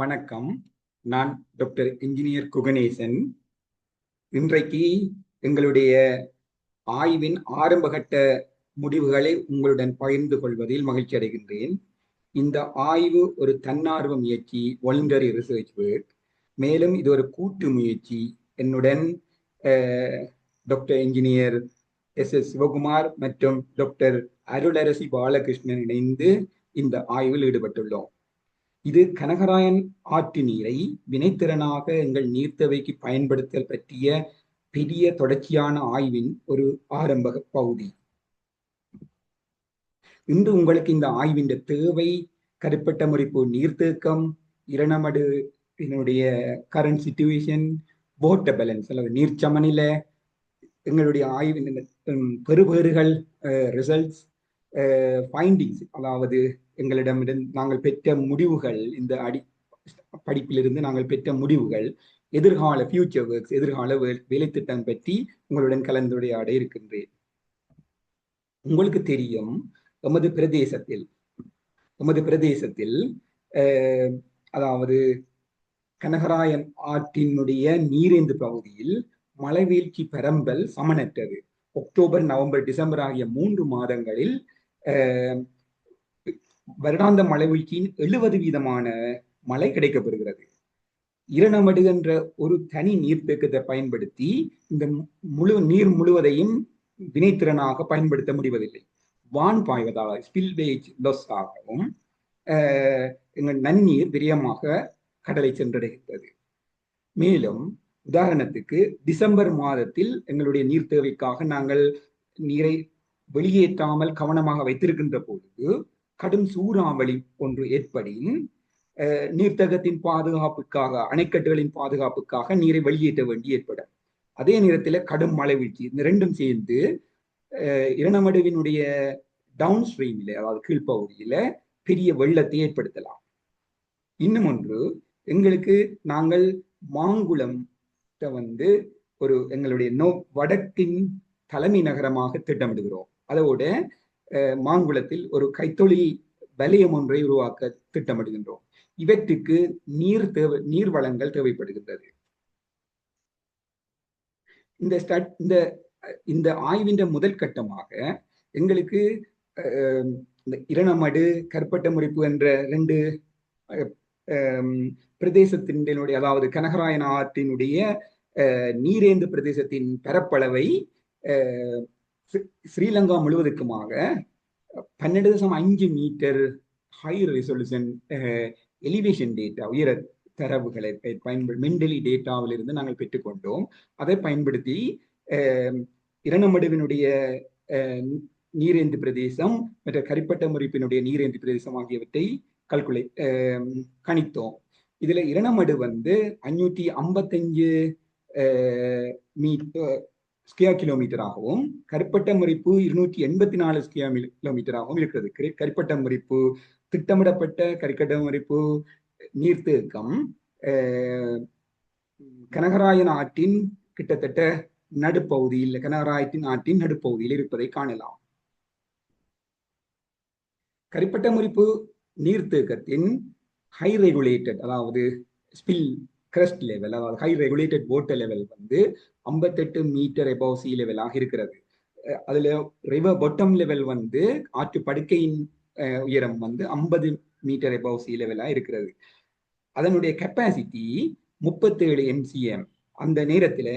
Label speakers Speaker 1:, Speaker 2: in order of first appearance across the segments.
Speaker 1: வணக்கம். நான் doctor engineer Kuganesan. இன்றைக்கு எங்களுடைய ஆய்வின் ஆரம்பகட்ட முடிவுகளை உங்களுடன் பகிர்ந்து கொள்வதில் மகிழ்ச்சி அடைகின்றேன். இந்த ஆய்வு ஒரு தன்னார்வ முயற்சி வாலண்டரி ரிசர்ச் ஒர்க் மேலும் இது ஒரு கூட்டு முயற்சி. என்னுடன் doctor engineer S S Sivakumar மற்றும் டாக்டர் அருளரசி பாலகிருஷ்ணன் இணைந்து இந்த ஆய்வில் ஈடுபட்டுள்ளோம். இது கனகராயன் ஆற்று நீரை வினைத்திறனாக எங்கள் நீர்த்தவைக்கு பயன்படுத்தல் பற்றிய பெரிய தொடர்ச்சியான ஆய்வின் ஒரு ஆரம்ப பகுதி. இன்று உங்களுக்கு இந்த ஆய்வின் தேவை கருப்பட்ட முறிப்பு நீர்த்தேக்கம் இரணமடு இதனுடைய கரண்ட் சிச்சுவேஷன் போட்ட பேலன்ஸ் அல்லது நீர் சமநிலை எங்களுடைய ஆய்வின் பெறுபேறுகள் ரிசல்ட்ஸ் ஃபைண்டிங்ஸ் அதாவது எங்களிடமிருந்து நாங்கள் பெற்ற முடிவுகள் இந்த அடி படிப்பிலிருந்து நாங்கள் பெற்ற முடிவுகள் எதிர்கால ஃபியூச்சர் ஒர்க்ஸ் எதிர்கால வேலை திட்டம் பற்றி உங்களுடன் கலந்துரையாட இருக்கின்றேன். உங்களுக்கு தெரியும் எமது பிரதேசத்தில் எமது பிரதேசத்தில் அதாவது கனகராயன் ஆற்றினுடைய நீரேந்து பகுதியில் மலைவீழ்ச்சி பெரம்பல் சமனற்றது. அக்டோபர் நவம்பர் டிசம்பர் ஆகிய மூன்று மாதங்களில் வருடாந்த மழைவீழ்ச்சியின் எழுபது வீதமான மழை கிடைக்கப்பெறுகிறது. இரணமடு என்ற ஒரு தனி நீர்த்தேக்கத்தை பயன்படுத்தி இந்த முழு நீர் முழுவதையும் வினைத்திறனாக பயன்படுத்த முடிவதில்லை. வான் பாய்வதால் ஸ்பில்வேஜ் லொஸ் ஆகவும் எங்கள் நன்னீர் விரியமாக கடலை சென்றடைகிறது மேலும் உதாரணத்துக்கு டிசம்பர் மாதத்தில் எங்களுடைய நீர் தேவைக்காக நாங்கள் நீரை வெளியேற்றாமல் கவனமாக வைத்திருக்கின்ற பொழுது கடும் சூறாவளி ஒன்று ஏற்படின் நீர்த்தகத்தின் பாதுகாப்புக்காக அணைக்கட்டுகளின் பாதுகாப்புக்காக நீரை வெளியேற்ற வேண்டி ஏற்படும் அதே நேரத்தில் கடும் மழை வீழ்ச்சி. இந்த ரெண்டும் சேர்ந்து இரணமடுவினுடைய டவுன் ஸ்ட்ரீமில் அதாவது கீழ்ப்பகுதியில பெரிய வெள்ளத்தை ஏற்படுத்தலாம். இன்னும் ஒன்று எங்களுக்கு நாங்கள் மாங்குளம் வந்து ஒரு எங்களுடைய நோ வடக்கின் தலைமை நகரமாக திட்டமிடுகிறோம். அதோட மாங்குளத்தில் ஒரு கைத்தொழில் வலயம் ஒன்றை உருவாக்க திட்டமிடுகின்றோம். இவற்றுக்கு நீர் தேவை நீர் வளங்கள் தேவைப்படுகின்றது. இந்த இந்த இந்த ஆய்வின் முதல் கட்டமாக எங்களுக்கு இந்த இரணமடு கற்பட்ட முறிப்பு என்ற ரெண்டு பிரதேசத்தினுடைய அதாவது கனகராயன் ஆற்றினுடைய நீரேந்து பிரதேசத்தின் பரப்பளவை ஸ்ரீலங்கா முழுவதுக்குமாக பன்னெண்டு தசம் அஞ்சு metre high resolution elevation data உயர தரவுகளை பயன்படு மெண்டலி டேட்டாவிலிருந்து நாங்கள் பெற்றுக்கொண்டோம். அதை பயன்படுத்தி eh, இரணமடுவினுடைய eh, நீரேந்து பிரதேசம் மற்ற கரிப்பட்ட முறிப்பினுடைய நீரேந்து பிரதேசம் ஆகியவற்றை கல்குலை eh, கணித்தோம். இதுல இரணமடு வந்து அஞ்சூற்றி ஐம்பத்தஞ்சு மீட்டர் ஸ்கியா கிலோமீட்டராகவும் கருப்பட்ட முறிப்பு இருநூற்றி எண்பத்தி நாலு ஸ்கியா கிலோமீட்டராகவும் இருக்கிறது. கரிப்பட்ட முறிப்பு திட்டமிடப்பட்ட கரிக்கட்ட முறிப்பு நீர்த்தேக்கம் கனகராயன் ஆற்றின் கிட்டத்தட்ட நடுப்பகுதியில் கனகராயத்தின் ஆற்றின் நடுப்பகுதியில் இருப்பதை காணலாம். கரிப்பட்ட முறிப்பு நீர்த்தேக்கத்தின் ஹை ரெகுலேட்டட் அதாவது ஸ்பில் கிரஸ்ட் லெவல் அதாவது ஹை ரெகுலேட்டட் வாட்டர் லெவல் வந்து ஐம்பத்தெட்டு மீட்டர் எபவ் சி லெவலாக இருக்கிறது. அதுல ரிவர் பொட்டம் லெவல் வந்து ஆற்று படுக்கையின் உயரம் வந்து ஐம்பது மீட்டர் எபவ் சி லெவலா இருக்கிறது. அதனுடைய கெப்பாசிட்டி முப்பத்தேழு எம்சிஎம் அந்த நேரத்துல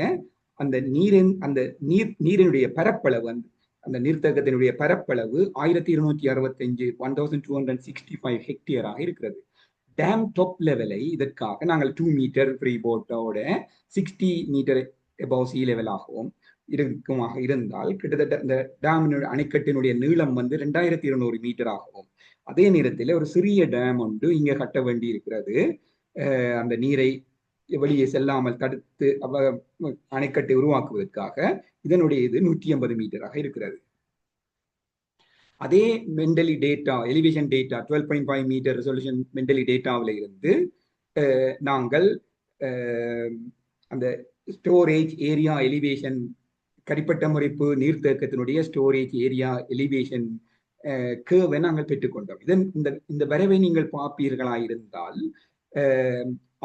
Speaker 1: அந்த நீரின் அந்த நீர் நீரினுடைய பரப்பளவு வந்து அந்த நீர்த்தகத்தினுடைய பரப்பளவு ஆயிரத்தி இருநூத்தி அறுபத்தஞ்சு one thousand two hundred sixty five ஹெக்டியராக இருக்கிறது. டேம் டாப் லெவலை இதற்காக நாங்கள் டூ மீட்டர் ஃப்ரீ போட்டோட சிக்ஸ்டி மீட்டர் எபவ் சி லெவலாகவும் இருக்குமாக இருந்தால் கிட்டத்தட்ட இந்த டேமினுடைய அணைக்கட்டினுடைய நீளம் வந்து ரெண்டாயிரத்தி இருநூறு மீட்டர் ஆகும் அதே நேரத்தில் ஒரு சிறிய டேம் ஒன்று இங்கே கட்ட வேண்டி இருக்கிறது. அந்த நீரை வெளியே செல்லாமல் தடுத்து அணைக்கட்டை உருவாக்குவதற்காக இதனுடைய இது நூற்றி ஐம்பது மீட்டராக இருக்கிறது. அதே mentally data elevation data twelve point five metre resolution mentally டேட்டாவில் இருந்து நாங்கள் அந்த storage area elevation Karippatta Muraippu நீர்த்தேக்கத்தினுடைய storage area elevation கேர்வை நாங்கள் பெற்றுக்கொண்டோம். இதன் இந்த இந்த வரைவை நீங்கள் பார்ப்பீர்களா இருந்தால்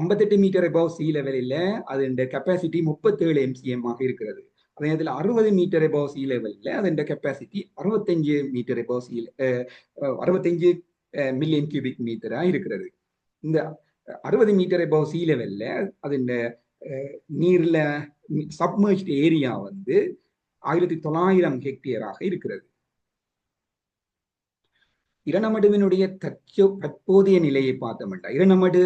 Speaker 1: ஐம்பத்தெட்டு மீட்டர் அபவ் சி லெவலில் அதன் கெப்பாசிட்டி முப்பத்தேழு எம்சிஎம் ஆக இருக்கிறது. அதே நேரத்தில் அறுபது மீட்டர் அபவ் சி லெவலில் அதன் கெப்பாசிட்டி அறுபத்தஞ்சு மீட்டர் அபவ் சி அறுபத்தஞ்சு மில்லியன் கியூபிக் மீட்டராக இருக்கிறது இந்த அறுபது மீட்டர் அபவ் சி லெவலில் அதன் நீரில் சப்மர்ஜ்ட் ஏரியா வந்து ஆயிரத்தி தொள்ளாயிரம் ஹெக்டேராக இருக்கிறது இரணமடுவினுடைய தற்சோ தற்போதைய நிலையை பார்த்தோம்னா இரணமடு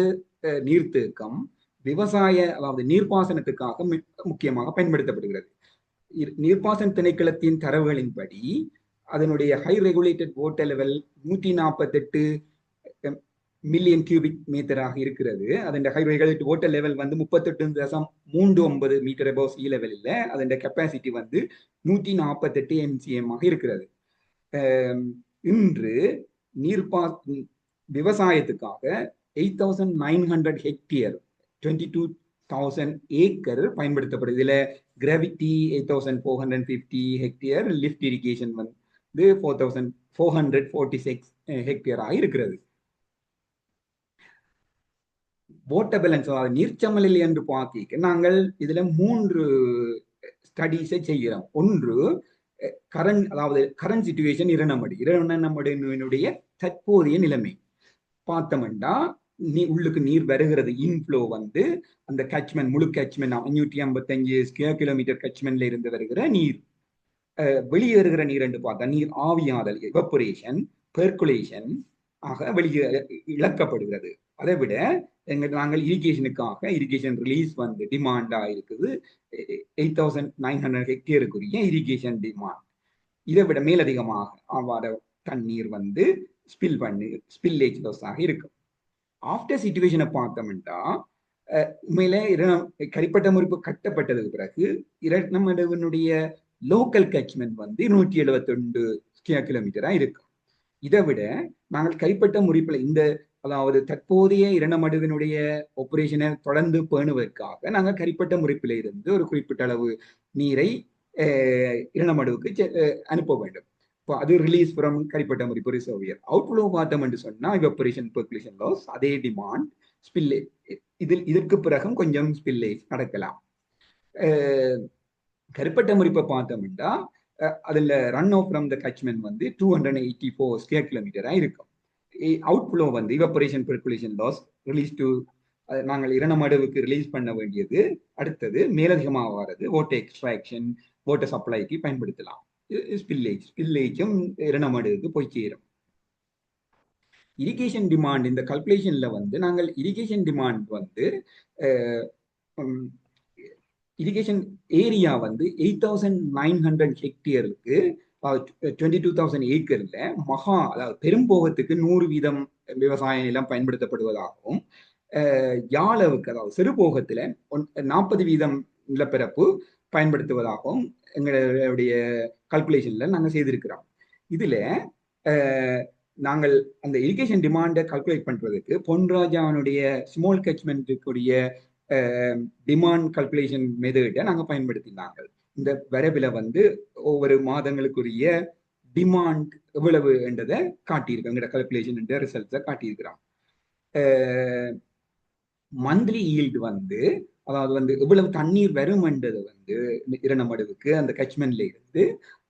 Speaker 1: நீர்த்தேக்கம் விவசாய அதாவது நீர்ப்பாசனத்துக்காக முக்கியமாக பயன்படுத்தப்படுகிறது நீர்ப்பாசன திணைக்களத்தின் தரவுகளின்படி அதனுடைய ஹை ரெகுலேட்டட் வாட்டர் லெவல் நூற்றி நாற்பத்தெட்டு மில்லியன் கியூபிக் மீட்டராக இருக்கிறது. அதன் ஹை ரெகுலேட்டட் வாட்டர் லெவல் வந்து முப்பத்தெட்டு தசம் மூன்று ஒன்பது மீட்டர் அபவ் சி லெவலில் அதன் கெப்பாசிட்டி வந்து நூற்றி நாற்பத்தெட்டு எம்சிஎம் ஆக இருக்கிறது. இன்று நீர்ப்பா விவசாயத்துக்காக eight thousand nine hundred hectare twenty two thousand acre பயன்படுத்தப்படுது. இதில் gravity eight thousand four hundred fifty hectare lift irrigation வந்து four thousand four hundred forty six ஹெக்டியராக இருக்கிறது. போட்ட பேலன்ஸ் நீர்ச்சமலில் என்று பார்க்க நாங்கள் இதுல மூன்று ஸ்டடீஸை செய்கிறோம். ஒன்று கரண்ட் அதாவது கரண்ட் சுச்சுவேஷன் இரணமடி இரணமடியினுடைய தற்போதைய நிலைமை. பார்த்தோம்னா நீ உள்ளுக்கு நீர் வருகிறது இன்ஃப்ளோ வந்து அந்த கட்ச்மெண்ட் முழு கட்ச்மெண்ட் அஞ்சூற்றி ஐம்பத்தஞ்சு ஸ்கொயர் கிலோமீட்டர் கட்ச்மெண்ட்ல இருந்து வருகிற நீர். வெளியே வருகிற நீர் என்று பார்த்தா நீர் ஆவியாதல் எவப்பரேஷன் பெர்குலேஷன் ஆக வெளியே இழக்கப்படுகிறது. அதை விட எங்க நாங்கள் இரிகேஷனுக்காக இரிகேஷன் ரிலீஸ் வந்து டிமாண்டா இருக்குது. எயிட் தௌசண்ட் நைன் ஹண்ட்ரட் ஹெக்டேருக்குரிய இரிகேஷன் டிமாண்ட் இதை விட மேலதிகமாக அவ்வாறு தண்ணீர் வந்து ஸ்பில் பண்ணி ஸ்பில்லேஜ் லாஸாக இருக்கும். ஆஃப்டர் சிச்சுவேஷனை பார்த்தோம்னா உண்மையில இரணம் கரிப்பட்ட முறிப்பு கட்டப்பட்டதுக்கு பிறகு இரணமடவனுடைய லோக்கல் கட்ச்மெண்ட் வந்து நூற்றி எழுபத்தொண்டு கிலோமீட்டரா இருக்கும். இதை விட நாங்கள் கைப்பட்ட முறிப்புல இந்த அதாவது தற்போதைய இரணமடுவினுடைய ஆபரேஷனை தொடர்ந்து பேணுவதற்காக நாங்கள் கரிப்பட்ட முறிப்பில இருந்து ஒரு குறிப்பிட்ட அளவு நீரை இரணமடுவுக்கு அனுப்ப வேண்டும். இப்போ அது release from Karippatta Murippu reservoir outflow பார்த்தோம் என்று சொன்னால் வெப்பரேஷன் பெர்குலேஷன் லாஸ் அதே டிமாண்ட் ஸ்பில்லே இதில் இதற்கு பிறகும் கொஞ்சம் ஸ்பில்லேஜ் நடக்கலாம். கருப்பட்ட முறிப்பை பார்த்தோம்னா அதில் run off from the catchment வந்து two hundred eighty four square கிலோமீட்டராக இருக்கும். அவுட்ஃப்ளோ வந்து evaporation percolation loss release to நாங்கள் இரண்டு மடவுக்கு ரிலீஸ் பண்ண வேண்டியது. அடுத்தது மேலதிகமாக வர்றது ஓட்டர் எக்ஸ்ட்ராக்ஷன் ஓட்டர் சப்ளைக்கு பயன்படுத்தலாம். ஸ்பில்லேஜ் ஸ்பில்லேஜும் அடுக்கு போய் சேரும். இரிகேஷன் டிமாண்ட் இந்த கல்குலேஷன்ல வந்து நாங்கள் இரிகேஷன் டிமாண்ட் வந்து இரிகேஷன் ஏரியா வந்து எயிட் தௌசண்ட் நைன் ஹண்ட்ரட் ஹெக்டியருக்கு டுவெண்ட்டி டூ தௌசண்ட் ஏக்கர்ல மகா அதாவது பெரும்போகத்துக்கு நூறு வீதம் விவசாய நிலம் பயன்படுத்தப்படுவதாகவும் யாழவுக்கு அதாவது சிறுபோகத்துல நாற்பது வீதம் நிலப்பரப்பு பயன்படுத்துவதாகவும் எங்களுடைய கல்குலேஷன்ல நாங்கள் செய்திருக்கிறோம். இதுல நாங்கள் அந்த இரிகேஷன் டிமாண்டை கல்குலேட் பண்றதுக்கு பொன்ராஜாவுடைய ஸ்மால் கட்ச்மெண்ட்டுக்குரிய டிமாண்ட் கல்குலேஷன் மெதடை நாங்கள் பயன்படுத்தினாங்க இந்த வரவில் வந்து ஒவ்வொரு மாதங்களுக்குரிய டிமாண்ட் எவ்வளவு என்றதை காட்டியிருக்கோம். எங்களோட கல்குலேஷன் என்ற ரிசல்ட்ஸை காட்டியிருக்கிறோம் மந்த்லி ஈல்டு வந்து அதாவது வந்து எவ்வளவு தண்ணீர் வரும் வந்து வந்து இரணமடுவுக்கு அந்த கட்ச்மெண்ட்ல இருந்து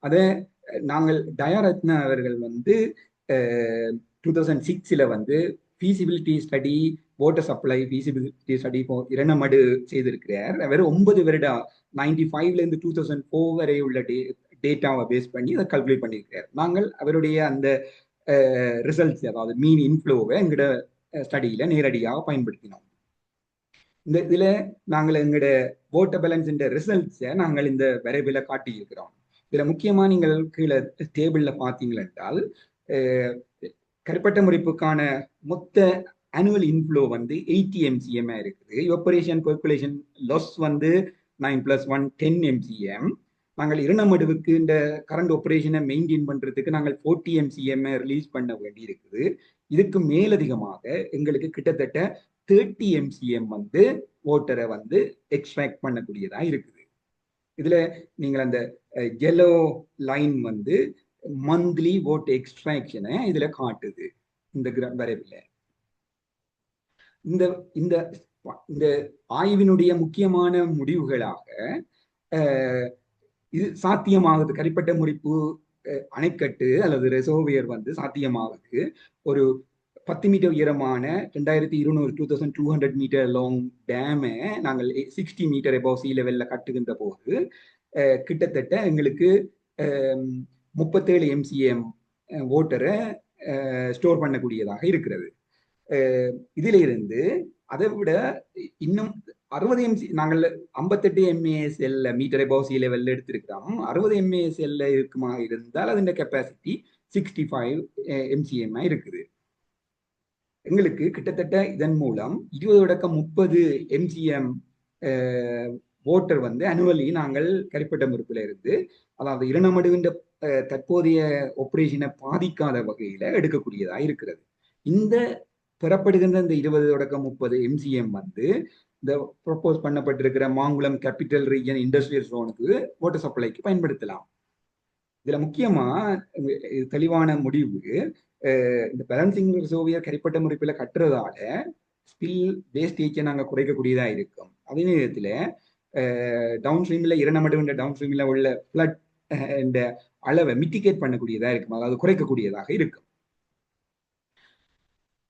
Speaker 1: அதை நாங்கள் டயாரத்னா அவர்கள் வந்து டூ தௌசண்ட் சிக்ஸில் வந்து feasibility study water supply feasibility study இப்போ இரணமடு செய்திருக்கிறார். அவர் ஒன்பது வருட நைன்டி ஃபைவ்லேருந்து டூ தௌசண்ட் ஃபோர் வரை உள்ள டே டேட்டாவை பேஸ் பண்ணி அதை கல்குலேட் பண்ணியிருக்கிறார் நாங்கள் அவருடைய அந்த ரிசல்ட்ஸ் அதாவது மீன் இன்ஃப்ளோவை எங்களோட ஸ்டடியில் நேரடியாக பயன்படுத்தினோம். இந்த இதுல நாங்கள் எங்களோட ஓட்டர் பேலன்ஸ் ரிசல்ட்ஸை நாங்கள் இந்த வரைவில் காட்டியிருக்கிறோம். இதுல முக்கியமா நீங்கள் கீழே டேபிள்ல பார்த்தீங்களென்றால் கருப்பட்ட முறிப்புக்கான மொத்த ஆனுவல் இன்ஃப்ளோ வந்து எயிட்டி எம்சிஎம் இருக்குது. ஆபரேஷன் பெர்குலேஷன் லாஸ் வந்து nine plus one ten MCM நாங்கள் இரணமடுவுக்கு இந்த கரண்ட் ஆப்ரேஷனை மெயின்டைன் பண்ணுறதுக்கு நாங்கள் ஃபோர்ட்டி எம்சிஎம் ரிலீஸ் பண்ண வேண்டி இருக்குது இதுக்கு மேலதிகமாக எங்களுக்கு கிட்டத்தட்ட தேர்ட்டி எம்சிஎம் வந்து ஓட்டரை வந்து எக்ஸ்ட்ராக்ட் பண்ணக்கூடியதா இருக்குது. இதுல நீங்கள் அந்த எல்லோ லைன் வந்து மந்த்லி ஓட் எக்ஸ்ட்ராக்ஷனை இதுல காட்டுது. இந்த வரைவில். இந்த இந்த இந்த ஆய்வினுடைய முக்கியமான முடிவுகளாக அஹ், இது சாத்தியமாகுது. கரிப்பட்ட முறிப்பு அணைக்கட்டு அல்லது ரெசோவியர் வந்து சாத்தியமாகுது. ஒரு பத்து மீட்டர் உயரமான ரெண்டாயிரத்தி இருநூறு two thousand two hundred metre long டேமை நாங்கள் சிக்ஸ்டி மீட்டர் எபவ் சி லெவலில் கட்டுகின்ற போது கிட்டத்தட்ட எங்களுக்கு முப்பத்தேழு எம்சிஎம் ஓட்டரை ஸ்டோர் பண்ணக்கூடியதாக இருக்கிறது. அஹ், இருந்து அதை விட இன்னும் அறுபது எம்சி நாங்கள் ஐம்பத்தெட்டு எம்ஏஎஸ்எல்ல மீட்டர் எபவ் சி லெவலில் எடுத்திருக்கிறோம். அறுபது எம்ஏஎஸ்எல்ல இருக்குமா இருந்தால் அதன் கெப்பாசிட்டி சிக்ஸ்டி ஃபைவ் எம்சிஎம் இருக்குது. எங்களுக்கு கிட்டத்தட்ட இதன் மூலம் இருபது தொடக்கம் முப்பது எம்சிஎம் ஓட்டர் வந்து அனுவலி நாங்கள் கரிப்பட்ட மறுப்பில் இருந்து அதாவது இரணமடுவின்ற தற்போதைய ஒப்பரேஷனை பாதிக்காத வகையில எடுக்கக்கூடியதா இருக்கிறது. இந்த பெறப்படுகின்ற இந்த இருபது தொடக்கம் முப்பது எம்சிஎம் வந்து இந்த ப்ரொப்போஸ் பண்ணப்பட்டிருக்கிற மாங்குளம் கேபிட்டல் ரீஜன் இண்டஸ்ட்ரியல் ஜோனுக்கு ஓட்டர் சப்ளைக்கு பயன்படுத்தலாம். இதுல முக்கியமா தெளிவான முடிவு இந்த பேலன்சிங் ரிசோவியர் கரிப்பட்ட முறைப்பில கட்டுறதால ஸ்பில் வேஸ்டேஜை நாங்க குறைக்கக்கூடியதா இருக்கும். அதே நேரத்துல டவுன் ஸ்ட்ரீம்ல இரண்டமடுன்ற டவுன் ஸ்ட்ரீமில் உள்ள ஃப்ளட் இந்த அளவை மிட்டிகேட் பண்ணக்கூடியதா இருக்கும். அதாவது குறைக்கக்கூடியதாக இருக்கும்.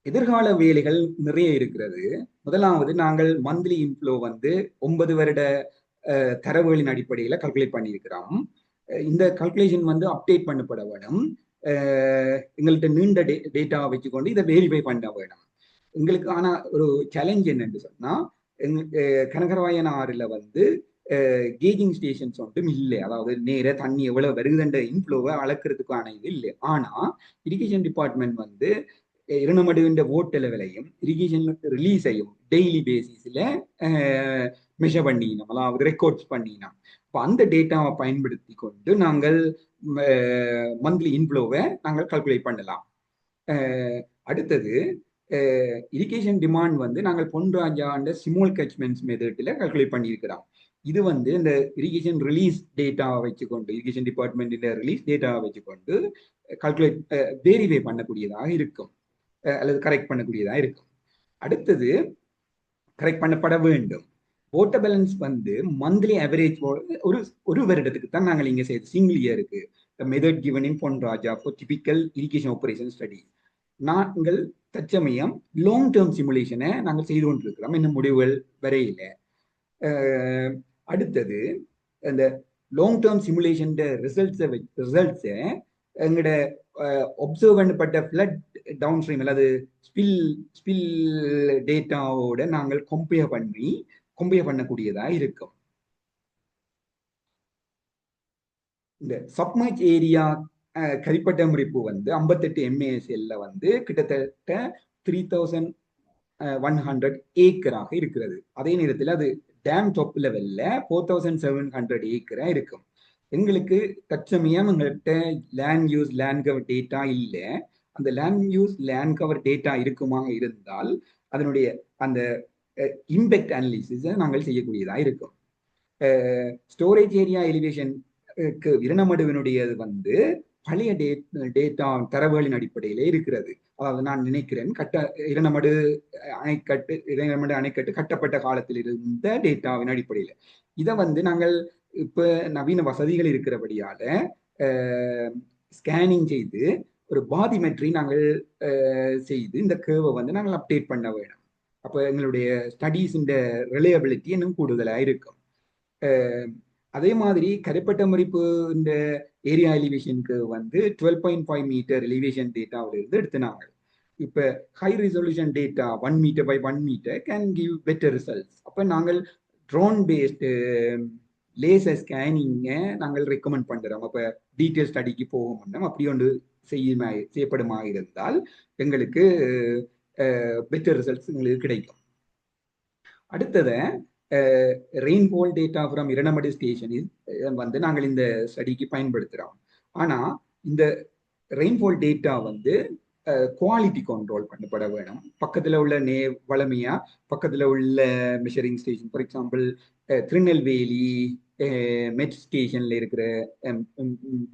Speaker 1: எதிர்கால வேலைகள் நிறைய இருக்கிறது. முதலாவது நாங்கள் மந்த்லி இன்ஃப்ளோ வந்து ஒன்பது வருட தரவுகளின் அடிப்படையில் கல்குலேட் பண்ணியிருக்கிறோம். இந்த கல்குலேஷன் வந்து அப்டேட் பண்ணப்பட வேணும் எங்கள்கிட்ட நீண்ட டே டேட்டாவை வச்சுக்கொண்டு இதை வெரிஃபை பண்ண வேணும் எங்களுக்கு ஆனால் ஒரு சேலஞ்ச் என்னன்னு சொன்னால் எங் கனகரவாயன் ஆறில் வந்து கேஜிங் ஸ்டேஷன்ஸ் வந்துட்டும் இல்லை. அதாவது நேர தண்ணி எவ்வளோ வருதுன்ற இன்ஃப்ளோவை அளக்கிறதுக்கான இது இல்லை. ஆனால் இரிகேஷன் டிபார்ட்மெண்ட் வந்து அஹ், இரணமடுகின்ற ஓட்ட லெவலையும் இரிகேஷன் ரிலீஸையும் டெய்லி பேசிஸில் மெஷர் பண்ணினோம். அதாவது ரெக்கார்ட்ஸ் பண்ணினோம். இப்போ அந்த டேட்டாவை பயன்படுத்தி கொண்டு நாங்கள் மந்த்லி இன்ஃப்ளோவை நாங்கள் கால்குலேட் பண்ணலாம். அடுத்தது இரிகேஷன் டிமாண்ட் வந்து நாங்கள் பொன்ராஜாண்ட சிமோல் கட்ச்மெண்ட்ஸ் மெத்தடில் கால்குலேட் பண்ணியிருக்கிறோம். இது வந்து இந்த இரிகேஷன் ரிலீஸ் டேட்டாவை வச்சுக்கொண்டு இரிகேஷன் டிபார்ட்மெண்ட்டில் ரிலீஸ் டேட்டாவை வச்சுக்கொண்டு கால்குலேட் வேரிஃபை பண்ணக்கூடியதாக இருக்கும். அல்லது கரெக்ட் பண்ணக்கூடியதாக இருக்கும். அடுத்தது கரெக்ட் பண்ணப்பட வேண்டும். ஓட்ட பேலன்ஸ் வந்து மந்த்லி அவரேஜ் ஒரு ஒரு வருடத்துக்கு தான் நாங்கள் இங்கே செய்து சிங்கிள் இயருக்கு method given in Ponrajah for typical irrigation operation study நாங்கள் தற்சமயம் லாங் டேர்ம் சிமுலேஷனை நாங்கள் செய்து கொண்டிருக்கிறோம். இன்னும் முடிவுகள் வரையில. அடுத்தது அந்த லாங் டேர்ம் சிமுலேஷன் ரிசல்ட்ஸை ரிசல்ட்ஸை எங்களோட ஒப்சர்வ் பண்ணப்பட்ட ஃப்ளட் டவுன் ஸ்ட்ரீம் அல்லது ஸ்பில் ஸ்பில் டேட்டாவோட நாங்கள் கம்பேர் பண்ணி கம்பேர் பண்ணக்கூடியதா இருக்கும். இந்த சப்மர்ஜ் ஏரியா கரிப்பட்ட முறிப்பு வந்து ஐம்பத்தெட்டு எம்ஏஎஸ்எல்ல வந்து கிட்டத்தட்ட த்ரீ தௌசண்ட் ஒன் ஹண்ட்ரட் ஏக்கராக இருக்கிறது. அதே நேரத்தில் அது டேம் டாப் லெவல்ல ஃபோர் தௌசண்ட் செவன் ஹண்ட்ரட் ஏக்கரா இருக்கும். எங்களுக்கு தற்சமயம் எங்கள்கிட்ட land use land cover data இல்லை. அந்த land use land cover data இருக்குமா இருந்தால் அதனுடைய அந்த இம்பெக்ட் அனலிசிஸை நாங்கள் செய்யக்கூடியதாக இருக்கும். ஸ்டோரேஜ் ஏரியா எலிவேஷனுக்கு விரணமடுவினுடையது வந்து பழைய டே டேட்டா தரவுகளின் அடிப்படையிலே இருக்கிறது. அதாவது நான் நினைக்கிறேன் கட்ட இரணமடு அணைக்கட்டு இரணமடு அணைக்கட்டு கட்டப்பட்ட காலத்தில் இருந்த டேட்டாவின் அடிப்படையில். இதை வந்து நாங்கள் இப்போ நவீன வசதிகள் இருக்கிறபடியால ஸ்கேனிங் செய்து ஒரு பாதிமெட்ரி நாங்கள் செய்து இந்த கேர்வை வந்து நாங்கள் அப்டேட் பண்ண வேணும். அப்போ எங்களுடைய ஸ்டடீஸ் இந்த ரிலையபிலிட்டி இன்னும் கூடுதலாக இருக்கும். அதே மாதிரி கரைப்பட்ட மறிப்பு இந்த ஏரியா எலிவேஷனுக்கு வந்து twelve point five metre elevation டேட்டாவில் இருந்து எடுத்துனாங்க. இப்போ high resolution data one metre by one metre can give better results அப்போ நாங்கள் ட்ரோன் பேஸ்டு லேசர் ஸ்கேனிங்கை நாங்கள் ரெக்கமெண்ட் பண்ணுறோம் அப்போ டீட்டெயில் ஸ்டடிக்கு போக முடியும் அப்படி ஒன்று செய்யுமா செய்யப்படுமா இருந்தால் எங்களுக்கு பெட்டர் ரிசல்ட்ஸ் எங்களுக்கு கிடைக்கும். அடுத்ததை ரெயின்ஃபால் டேட்டா ஃப்ரம் இரணமடி ஸ்டேஷனில் வந்து நாங்கள் இந்த ஸ்டடிக்கு பயன்படுத்துகிறோம் ஆனால் இந்த ரெயின்ஃபால் டேட்டா வந்து குவாலிட்டி கண்ட்ரோல் பண்ணப்பட வேணும். பக்கத்தில் உள்ள நே வளமையாக பக்கத்தில் உள்ள measuring station for example Tirunelveli met ஸ்டேஷன்ல இருக்கிற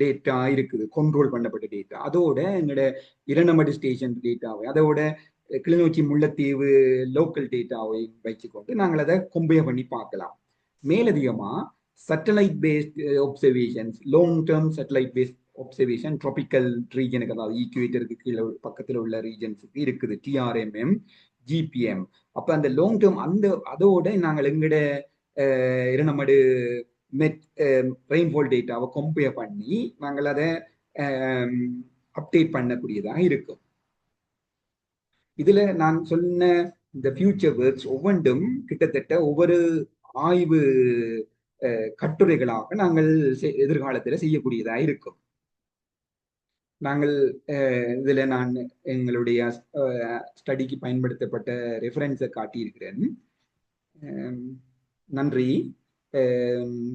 Speaker 1: டேட்டா இருக்குது. கண்ட்ரோல் பண்ணப்பட்ட டேட்டா அதோட எங்களோட இரணமடு ஸ்டேஷன் டேட்டாவை அதோட கிளிநொச்சி முல்லைத்தீவு லோக்கல் டேட்டாவை வச்சுக்கொண்டு நாங்கள் அதை கொம்பைய பண்ணி பார்க்கலாம். மேலதிகமாக satellite based observations long term satellite based observation tropical ரீஜனுக்கு அதாவது ஈக்குவேட்டருக்கு கீழே பக்கத்தில் உள்ள ரீஜன்ஸுக்கு இருக்குது. டிஆர்எம்எம் ஜிபிஎம் அப்போ அந்த லாங் டேர்ம் அந்த அதோட நாங்கள் எங்கட இரணமடு மெட் ரெயின்ஃபால் டேட்டாவை கம்பேர் பண்ணி நாங்கள் அதை um, அப்டேட் பண்ணக்கூடியதாக இருக்கும். இதில் நான் சொன்ன இந்த ஃபியூச்சர் ஒர்க்ஸ் ஒவ்வொன்றும் கிட்டத்தட்ட ஒவ்வொரு ஆய்வு uh, கட்டுரைகளாக நாங்கள் எதிர்காலத்தில் செய்யக்கூடியதாக இருக்கும். நாங்கள் uh, இதில் நான் எங்களுடைய uh, ஸ்டடிக்கு பயன்படுத்தப்பட்ட ரெஃபரன்ஸை காட்டியிருக்கிறேன். Um, நன்றி.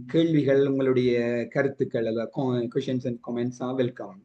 Speaker 1: கேள்விகள் உங்களுடைய கருத்துக்கள் அல்ல கொஷின்ஸ் அண்ட் கமெண்ட்ஸா வெல்கம்